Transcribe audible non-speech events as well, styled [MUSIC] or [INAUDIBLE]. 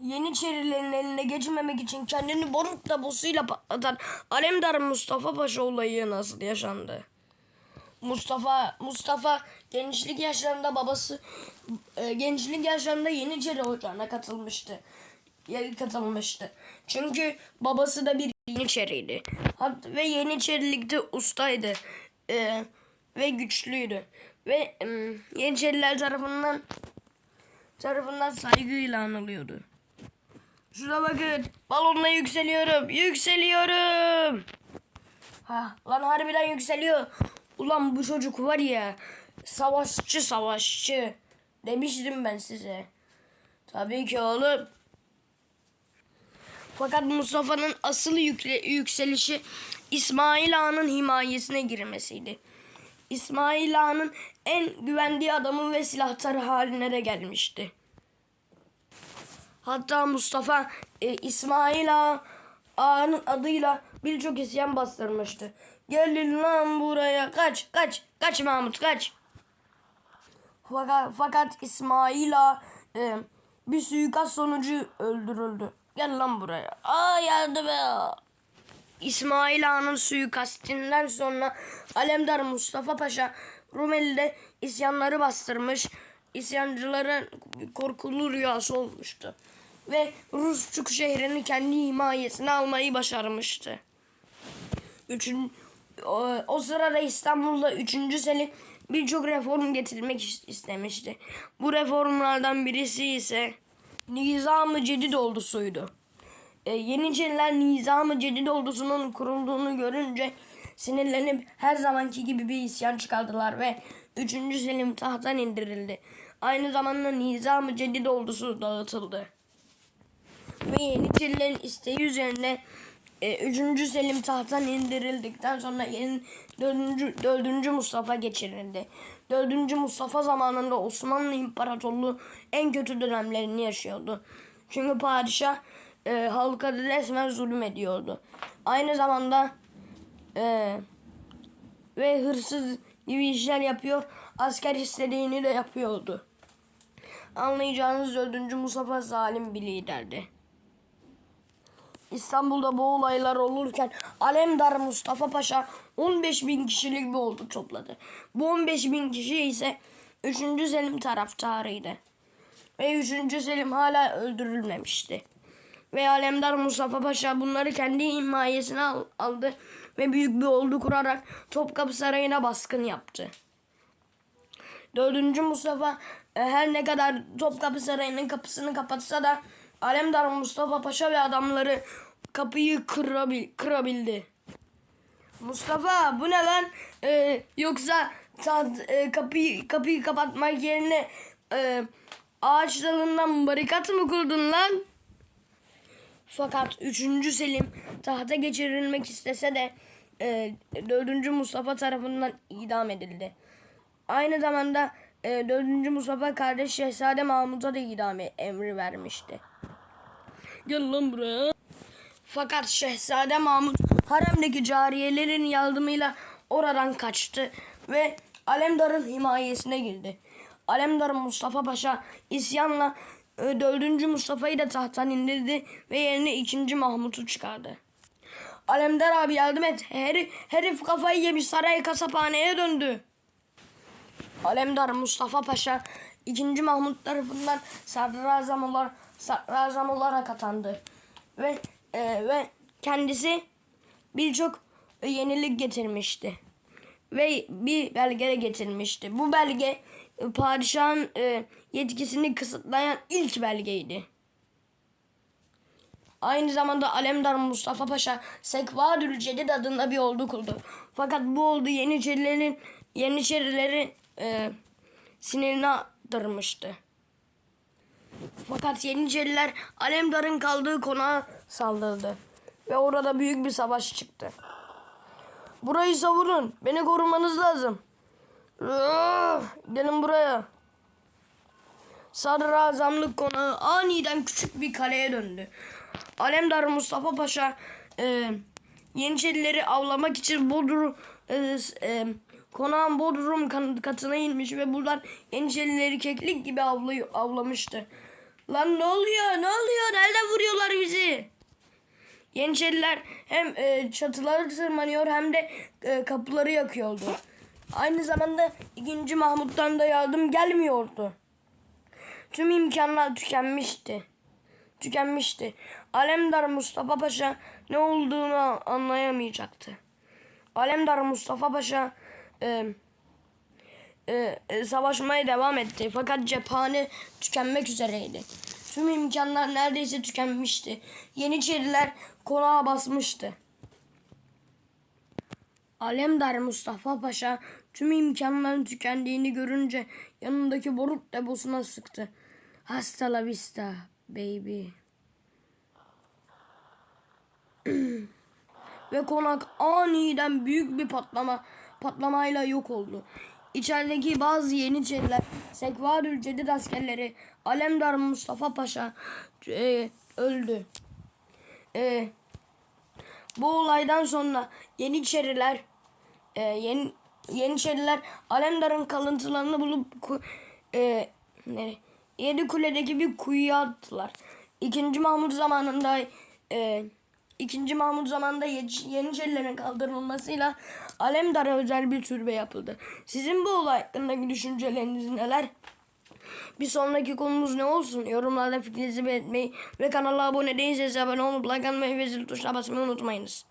Yeniçerilerin eline geçmemek için kendini barut tabusuyla patlatan Alemdar Mustafa Paşa olayı nasıl yaşandı? Mustafa Mustafa gençlik yaşlarında babası e, gençlik yaşlarında Yeniçeri ocağına katılmıştı. Ya- katılmıştı. Çünkü babası da bir Yeniçeriydi. Hat ve Yeniçerilikte ustaydı. E, ve güçlüydü. Ve e, Yeniçeriler tarafından tarafından saygıyla anılıyordu. Şuna bakın. Balonla yükseliyorum. Yükseliyorum. Ha, lan harbiden yükseliyor. Ulan bu çocuk var ya. Savaşçı savaşçı. Demiştim ben size. Tabii ki oğlum. Fakat Mustafa'nın asıl yükle, yükselişi İsmail Ağa'nın himayesine girmesiydi. İsmail Ağa'nın en güvendiği adamı ve silahtarı haline de gelmişti. Hatta Mustafa e, İsmail Ağa, Ağa'nın adıyla birçok isyan bastırmıştı. Gelin lan buraya kaç kaç kaç Mahmut kaç. Fakat, fakat İsmail Ağa e, bir suikast sonucu öldürüldü. Gel lan buraya. Aa yardım et. İsmail Ağa'nın suikastinden sonra Alemdar Mustafa Paşa Rumeli'de isyanları bastırmış, isyancıların korkulu rüyası olmuştu. Ve Rusçuk şehrini kendi himayesine almayı başarmıştı. Üçün, o, o sırada İstanbul'da 3. Selim birçok reform getirmek is- istemişti. Bu reformlardan birisi ise Nizam-ı Cedid ordusuydu. E, Yeniçeriler Nizam-ı Cedid ordusunun kurulduğunu görünce sinirlenip her zamanki gibi bir isyan çıkardılar ve 3. Selim tahttan indirildi. Aynı zamanda Nizam-ı Cedid ordusu dağıtıldı. Ve Yeniçerilerin isteği üzerine e, 3. Selim tahttan indirildikten sonra yeni 4. 4. Mustafa geçirildi. 4. Mustafa zamanında Osmanlı İmparatorluğu en kötü dönemlerini yaşıyordu. Çünkü padişah e, halka resmen zulüm ediyordu. Aynı zamanda e, ve hırsız gibi işler yapıyor, asker istediğini de yapıyordu. Anlayacağınız 4. Mustafa zalim bir liderdi. İstanbul'da bu olaylar olurken Alemdar Mustafa Paşa 15 bin kişilik bir ordu topladı. Bu 15 bin kişi ise 3. Selim taraftarıydı. Ve 3. Selim hala öldürülmemişti. Ve Alemdar Mustafa Paşa bunları kendi himayesine al- aldı ve büyük bir ordu kurarak Topkapı Sarayı'na baskın yaptı. 4. Mustafa e, her ne kadar Topkapı Sarayı'nın kapısını kapatsa da Alemdar Mustafa Paşa ve adamları kapıyı kırabil, kırabildi. Mustafa bu ne lan? E, yoksa taht- e, kapıyı kapıyı kapatmak yerine e, ağaç dalından barikat mı kurdun lan? Fakat 3. Selim tahta geçirilmek istese de e, 4. Mustafa tarafından idam edildi. Aynı zamanda e, 4. Mustafa kardeş Şehzade Mahmut'a da idam emri vermişti. Gel lan buraya. Fakat Şehzade Mahmut haremdeki cariyelerin yardımıyla oradan kaçtı ve Alemdar'ın himayesine girdi. Alemdar Mustafa Paşa isyanla e, 4. Mustafa'yı da tahttan indirdi ve yerine 2. Mahmut'u çıkardı. Alemdar abi yardım et. Herif, herif kafayı yemiş saray kasaphaneye döndü. Alemdar Mustafa Paşa 2. Mahmut tarafından sadrazam olarak, sadrazam olarak atandı. Ve e, ve kendisi birçok yenilik getirmişti. Ve bir belge de getirmişti. Bu belge e, padişahın e, yetkisini kısıtlayan ilk belgeydi. Aynı zamanda Alemdar Mustafa Paşa Sekvadül Cedid adında bir ordu kurdu. Fakat bu ordu Yeniçerilerin Yeniçerileri e, sinirine attırmıştı. Fakat Yeniçeriler Alemdar'ın kaldığı konağa saldırdı. Ve orada büyük bir savaş çıktı. Burayı savunun. Beni korumanız lazım. Ah, Gelin buraya. Sadrazamlık konağı aniden küçük bir kaleye döndü. Alemdar Mustafa Paşa e, Yeniçerileri avlamak için Bodrum e, e, konağın Bodrum katına inmiş ve buradan Yeniçerileri keklik gibi avlay- avlamıştı. Lan ne oluyor? Ne oluyor? Nereden vuruyorlar bizi? Yeniçeriler hem e, çatıları tırmanıyor hem de e, kapıları yakıyordu. Aynı zamanda 2. Mahmut'tan da yardım gelmiyordu. Tüm imkanlar tükenmişti. Tükenmişti. Alemdar Mustafa Paşa ne olduğunu anlayamayacaktı. Alemdar Mustafa Paşa e, e, e, savaşmaya devam etti. Fakat cephane tükenmek üzereydi. Tüm imkanlar neredeyse tükenmişti. Yeniçeriler konağa basmıştı. Alemdar Mustafa Paşa tüm imkanların tükendiğini görünce yanındaki borut deposuna sıktı. Hasta la vista baby. [CLEARS THROAT] Ve konak aniden büyük bir patlama patlamayla yok oldu. İçerideki bazı yeniçeriler, Sekvarül Cedid askerleri, Alemdar Mustafa Paşa e, öldü. E, bu olaydan sonra Yeniçeriler e, yeni, Yeniçeriler Alemdar'ın kalıntılarını bulup e, ne, Yedi Kule'deki bir kuyuya attılar. İkinci Mahmut zamanında e, İkinci Mahmut zamanında Ye- Yeniçerilerin kaldırılmasıyla Alemdar'a özel bir türbe yapıldı. Sizin bu olay hakkındaki düşünceleriniz neler? Bir sonraki konumuz ne olsun? Yorumlarda fikrinizi belirtmeyi ve kanala abone değilseniz abone olup like atmayı ve zil tuşuna basmayı unutmayınız.